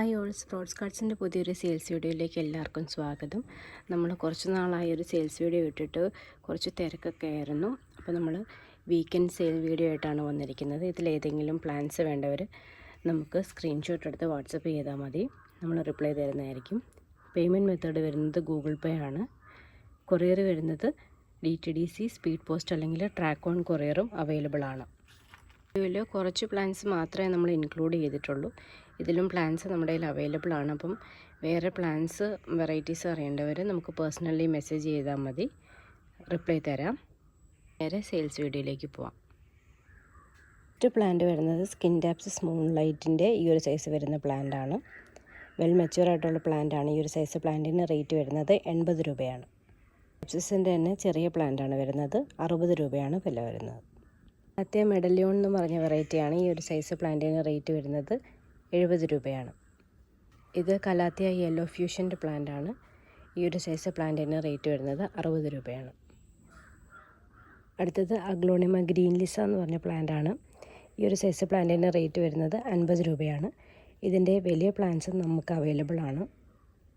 Hi all സ്പ്രോട്സ് കാർഡ്സിന്റെ പുതിയൊരു sales വീഡിയോയിലേക്ക് എല്ലാവർക്കും സ്വാഗതം. നമ്മൾ കുറച്ച് നാളായി ഒരു സെയിൽസ് വീഡിയോ ഇട്ടിട്ട് കുറച്ച് തിരക്കൊക്കെ ആയിരുന്നു. അപ്പോൾ നമ്മൾ വീക്കെൻഡ് സെയിൽ വീഡിയോ ആയിട്ടാണ് വന്നിരിക്കുന്നത്. ഇതിലേതെങ്കിലും പ്ലാൻസ് വേണ്ടവർ നമുക്ക് സ്ക്രീൻഷോട്ട് എടുത്ത് വാട്സപ്പ് ചെയ്താൽ മതി. നമ്മൾ റിപ്ലൈ തരുന്നതായിരിക്കും. പേയ്മെന്റ് മെത്തേഡ് വരുന്നത് ഗൂഗിൾ പേ ആണ്. കൊറിയർ വരുന്നത് D T D C speed post അല്ലെങ്കിൽ ട്രാക്ക് ഓൺ കൊറിയറും അവൈലബിൾ ആണ്. ഇതിൽ കുറച്ച് പ്ലാൻസ് മാത്രമേ നമ്മൾ ഇൻക്ലൂഡ് ചെയ്തിട്ടുള്ളൂ. ഇതിലും പ്ലാൻസ് നമ്മുടെ കയ്യിൽ അവൈലബിൾ ആണ്. അപ്പം വേറെ പ്ലാൻസ് വെറൈറ്റീസ് അറിയേണ്ടവർ നമുക്ക് പേഴ്സണലി മെസ്സേജ് ചെയ്താൽ മതി. റിപ്ലൈ തരാം. നേരെ സെയിൽസ് വീഡിയോയിലേക്ക് പോവാം. മറ്റ് പ്ലാന്റ് വരുന്നത് സ്കിൻ ടാപ്സ് സ്മൂൺ ലൈറ്റിന്റെ ഈ ഒരു സൈസ് വരുന്ന പ്ലാന്റ് ആണ്. വെൽ മെച്യൂർ ആയിട്ടുള്ള പ്ലാന്റ് ആണ്. ഈ ഒരു സൈസ് പ്ലാന്റിന് റേറ്റ് വരുന്നത് എൺപത് രൂപയാണ്. ടാപ്സിന്റെ തന്നെ ചെറിയ പ്ലാന്റ് ആണ് വരുന്നത്. അറുപത് രൂപയാണ് വില വരുന്നത്. അത്യ മെഡല്യോൺ എന്ന് പറഞ്ഞ വെറൈറ്റിയാണ് ഈ ഒരു സൈസ് പ്ലാന്റിന് റേറ്റ് വരുന്നത് എഴുപത് രൂപയാണ്. ഇത് കലാത്തിയ യെല്ലോ ഫ്യൂഷന്റെ പ്ലാന്റ് ആണ്. ഈ ഒരു സൈസ് പ്ലാന്റിന് റേറ്റ് വരുന്നത് അറുപത് രൂപയാണ്. അടുത്തത് അഗ്ലോണിമ ഗ്രീൻ ലിസ എന്ന് പറഞ്ഞ പ്ലാന്റ് ആണ്. ഈ ഒരു സൈസ് പ്ലാന്റിന് റേറ്റ് വരുന്നത് അൻപത് രൂപയാണ്. ഇതിന്റെ വലിയ പ്ലാന്റ്സ് നമുക്ക് അവൈലബിൾ ആണ്.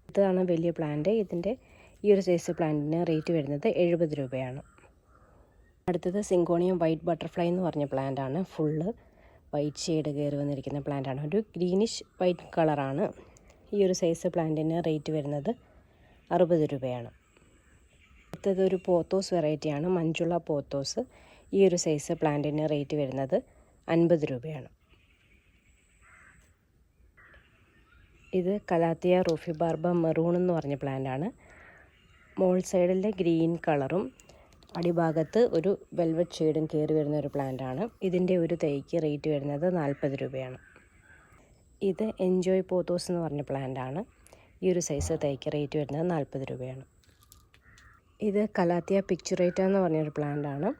ഇതാണ് വലിയ പ്ലാന്റ് ഇതിന്റെ ഈ ഒരു സൈസ് പ്ലാന്റിന് റേറ്റ് വരുന്നത് എഴുപത് രൂപയാണ്. അടുത്തത് സിങ്കോണിയം വൈറ്റ് ബട്ടർഫ്ലൈ എന്ന് പറഞ്ഞ പ്ലാന്റ് ആണ്. ഫുള്ള് വൈറ്റ് ഷെയ്ഡ് കയറി വന്നിരിക്കുന്ന പ്ലാന്റ് ആണ്. ഒരു ഗ്രീനിഷ് വൈറ്റ് കളറാണ് ഈ ഒരു സൈസ് പ്ലാന്റിന് റേറ്റ് വരുന്നത് അറുപത് രൂപയാണ്. അടുത്തത് ഒരു പോത്തോസ് വെറൈറ്റിയാണ് മഞ്ചുള്ള പോത്തോസ് ഈ ഒരു സൈസ് പ്ലാന്റിന് റേറ്റ് വരുന്നത് അൻപത് രൂപയാണ്. ഇത് കലാത്തിയ റൂഫി ബാർബ മെറൂൺ എന്ന് പറഞ്ഞ പ്ലാന്റ് ആണ്. മോൾ സൈഡിലെ ഗ്രീൻ കളറും അടിഭാഗത്ത് ഒരു വെൽവെറ്റ് ഷെയ്ഡും കയറി വരുന്ന ഒരു പ്ലാന്റ് ആണ് ഇതിന്റെ ഒരു തൈക്ക് റേറ്റ് വരുന്നത് നാൽപ്പത് രൂപയാണ്. ഇത് എൻജോയ് പോത്തോസ് എന്ന് പറഞ്ഞ പ്ലാന്റ് ആണ് ഈ ഒരു സൈസ് തൈക്ക് റേറ്റ് വരുന്നത് നാൽപ്പത് രൂപയാണ്. ഇത് കലാത്തിയ പിക്ചറേറ്റ എന്ന് പറഞ്ഞൊരു പ്ലാന്റ് ആണ്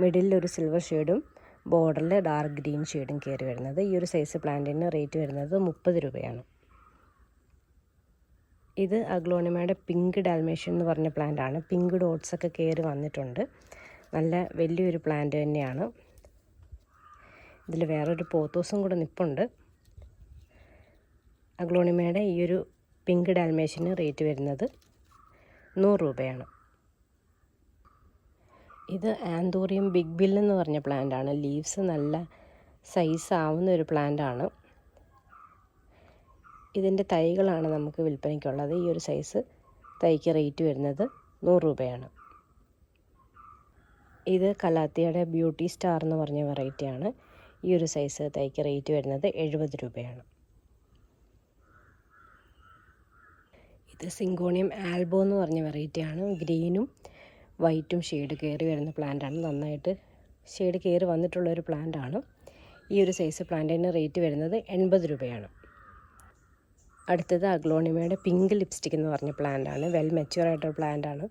മിഡിലിൽ ഒരു സിൽവർ ഷെയ്ഡും ബോർഡറിൽ ഡാർക്ക് ഗ്രീൻ ഷെയ്ഡും കയറി വരുന്നത്. ഈ ഒരു സൈസ് പ്ലാന്റിന് റേറ്റ് വരുന്നത് മുപ്പത് രൂപയാണ്. ഇത് അഗ്ലോണിമയുടെ പിങ്ക് ഡാൽമേഷ്യൻ എന്ന് പറഞ്ഞ പ്ലാന്റ് ആണ്. പിങ്ക് ഡോട്ട്സ് ഒക്കെ കയറി വന്നിട്ടുണ്ട്. നല്ല വലിയൊരു പ്ലാന്റ് തന്നെയാണ്. ഇതിൽ വേറൊരു പോത്തോസും കൂടെ നിപ്പുണ്ട്. അഗ്ലോണിമയുടെ ഈ ഒരു പിങ്ക് ഡാൽമേഷ്യന് റേറ്റ് വരുന്നത് നൂറ് രൂപയാണ്. ഇത് ആന്തോറിയം ബിഗ് ബിൽ എന്ന് പറഞ്ഞ പ്ലാന്റ് ആണ്. ലീവ്സ് നല്ല സൈസ് ആവുന്ന ഒരു പ്ലാന്റ് ആണ്. ഇതിന്റെ തൈകളാണ് നമുക്ക് വിൽപ്പനയ്ക്കുള്ളത്. ഈ ഒരു സൈസ് തൈക്ക് റേറ്റ് വരുന്നത് നൂറ് രൂപയാണ്. ഇത് കലാത്തിയുടെ ബ്യൂട്ടി സ്റ്റാർ എന്ന് പറഞ്ഞ വെറൈറ്റിയാണ് ഈ ഒരു സൈസ് തൈക്ക് റേറ്റ് വരുന്നത് എഴുപത് രൂപയാണ്. ഇത് സിങ്കോണിയം ആൽബോ എന്ന് പറഞ്ഞ വെറൈറ്റിയാണ് ഗ്രീനും വൈറ്റും ഷെയ്ഡ് കയറി വരുന്ന പ്ലാന്റാണ് നന്നായിട്ട് ഷെയ്ഡ് കയറി വന്നിട്ടുള്ളൊരു പ്ലാന്റാണ് ഈ ഒരു സൈസ് പ്ലാന്റിന് റേറ്റ് വരുന്നത് എൺപത് രൂപയാണ്. അടുത്തത് അഗ്ലോണിമയുടെ പിങ്ക് ലിപ്സ്റ്റിക് എന്ന് പറഞ്ഞ പ്ലാന്റ് ആണ്. വെൽ മെച്യൂർ ആയിട്ടുള്ള പ്ലാന്റ് ആണ്.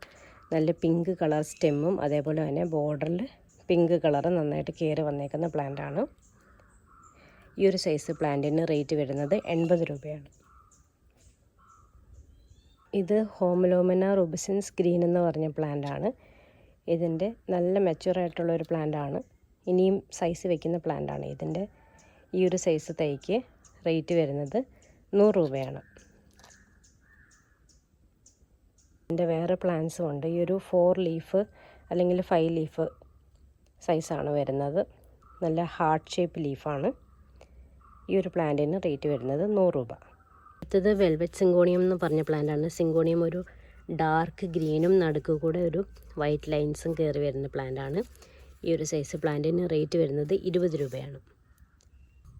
നല്ല പിങ്ക് കളർ സ്റ്റെമ്മും അതേപോലെ തന്നെ ബോർഡറിൽ പിങ്ക് കളർ നന്നായിട്ട് കയറി വന്നേക്കുന്ന പ്ലാന്റ് ആണ്. ഈ ഒരു സൈസ് പ്ലാന്റിന് റേറ്റ് വരുന്നത് എൺപത് രൂപയാണ്. ഇത് ഹോമലോമന റുബിസിൻസ് ഗ്രീൻ എന്ന് പറഞ്ഞ പ്ലാന്റ് ആണ്. ഇതിന്റെ നല്ല മെച്യൂർ ആയിട്ടുള്ള ഒരു പ്ലാന്റ് ആണ്. ഇനിയും സൈസ് വെക്കുന്ന പ്ലാന്റ് ആണ്. ഇതിന്റെ ഈ ഒരു സൈസ് തൈക്ക് റേറ്റ് വരുന്നത് നൂറ് രൂപയാണ്. എന്റെ വേറെ പ്ലാന്റ്സും ഉണ്ട്. ഈ ഒരു ഫോർ ലീഫ് അല്ലെങ്കിൽ ഫൈവ് ലീഫ് സൈസാണ് വരുന്നത്. നല്ല ഹാർട്ട് ഷേപ്പ് ലീഫാണ്. ഈ ഒരു പ്ലാന്റിന് റേറ്റ് വരുന്നത് നൂറ് രൂപ. അടുത്തത് വെൽവെറ്റ് സിങ്കോണിയം എന്ന് പറഞ്ഞ പ്ലാന്റാണ്. സിങ്കോണിയം ഒരു ഡാർക്ക് ഗ്രീനും നടുക്ക് കൂടെ ഒരു വൈറ്റ് ലൈൻസും കയറി വരുന്ന പ്ലാന്റാണ്. ഈ ഒരു സൈസ് പ്ലാന്റിന് റേറ്റ് വരുന്നത് ഇരുപത് രൂപയാണ്.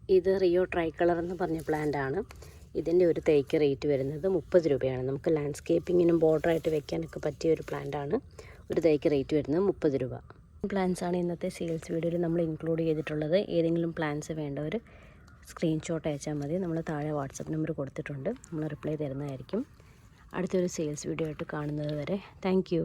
ഇത് റിയോ ട്രൈ കളർ എന്ന് പറഞ്ഞ പ്ലാന്റാണ്. ഇതിന്റെ ഒരു തൈക്ക് റേറ്റ് വരുന്നത് മുപ്പത് രൂപയാണ്. നമുക്ക് ലാൻഡ്സ്കേപ്പിങ്ങിനും ബോർഡറായിട്ട് വെക്കാനൊക്കെ പറ്റിയ ഒരു പ്ലാന്റാണ് ഒരു തൈക്ക് റേറ്റ് വരുന്നത് മുപ്പത് രൂപ. പ്ലാൻസ് ആണ് ഇന്നത്തെ സെയിൽസ് വീഡിയോയിൽ നമ്മൾ ഇൻക്ലൂഡ് ചെയ്തിട്ടുള്ളത്. ഏതെങ്കിലും പ്ലാൻസ് വേണ്ടവർ സ്ക്രീൻഷോട്ട് അയച്ചാൽ മതി. നമ്മൾ താഴെ വാട്സപ്പ് നമ്പർ കൊടുത്തിട്ടുണ്ട്. നമ്മൾ റിപ്ലൈ തരുന്നതായിരിക്കും. അടുത്തൊരു സെയിൽസ് വീഡിയോ ആയിട്ട് കാണുന്നത് വരെ. താങ്ക്